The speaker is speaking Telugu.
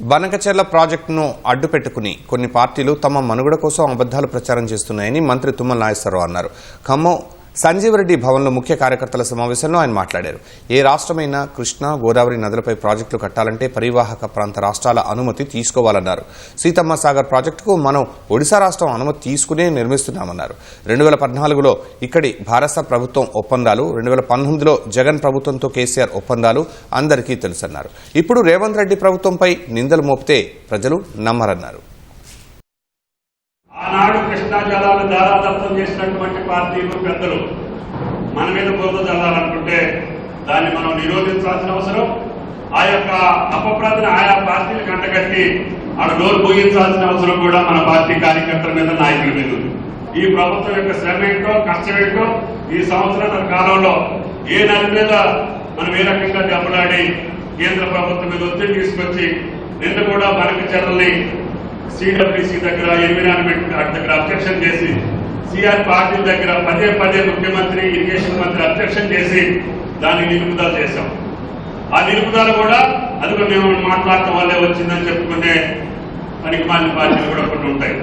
బనకచెర్ల ప్రాజెక్టును అడ్డుపెట్టుకుని కొన్ని పార్టీలు తమ మనుగడ కోసం అబద్దాలు ప్రచారం చేస్తున్నాయని మంత్రి తుమ్మల నాగేశ్వరరావు అన్నారు. ఖమ్మం సంజీవరెడ్డి భవన్లో ముఖ్య కార్యకర్తల సమావేశంలో ఆయన మాట్లాడారు. ఏ రాష్ట్రమైనా కృష్ణా గోదావరి నదులపై ప్రాజెక్టులు కట్టాలంటే పరివాహక ప్రాంత రాష్ట్రాల అనుమతి తీసుకోవాలన్నారు. సీతమ్మ సాగర్ ప్రాజెక్టుకు మనం ఒడిశా రాష్ట్రం అనుమతి తీసుకునే నిర్మిస్తున్నామన్నారు. రెండు వేల పద్నాలుగులో ఇక్కడి భారత ప్రభుత్వం ఒప్పందాలు రెండు వేల పంతొమ్మిదిలో జగన్ ప్రభుత్వంతో కేసీఆర్ ఒప్పందాలు అందరికీ తెలుసన్నారు. ఇప్పుడు రేవంత్ రెడ్డి ప్రభుత్వంపై నిందలు మోపితే ప్రజలు నమ్మరన్నారు. ఆనాడు కృష్ణా జలాలు దారాదత్తం చేసినటువంటి పార్టీలు పెద్దలు మన మీద బోధ చల్లాలనుకుంటే దాన్ని మనం నిరోధించాల్సిన అవసరం. ఆ యొక్క అపప్రదను ఆయా పార్టీలు కంటగట్టి ఆడ నోరు పోయించాల్సిన అవసరం కూడా మన పార్టీ కార్యకర్తల మీద నాయకుల మీద ఉంది. ఈ ప్రభుత్వం యొక్క శ్రమ ఏంటో కష్టం ఏంటో ఈ సంవత్సరాల కాలంలో ఏ నెల మీద మనం ఏ రకంగా దెబ్బలాడి కేంద్ర ప్రభుత్వం మీద ఒత్తిడి తీసుకొచ్చి నిన్న కూడా మనకి చెరల్ని సిడబ్ల్యూసీ దగ్గర ఎన్విరాన్మెంట్ దగ్గర అబ్జెక్షన్ చేసి సిఆర్ పార్టీ దగ్గర పదే పదే ముఖ్యమంత్రి ఇరిగేషన్ మంత్రి అబ్జెక్షన్ చేసి దాన్ని నిలుపుదల చేశాం. ఆ నిలుపుదల కూడా అదిగో మేము మాట్లాడటం వల్లే వచ్చిందని చెప్పుకునే పనికి మాలిన పార్టీలు కూడా కొన్ని ఉంటాయి.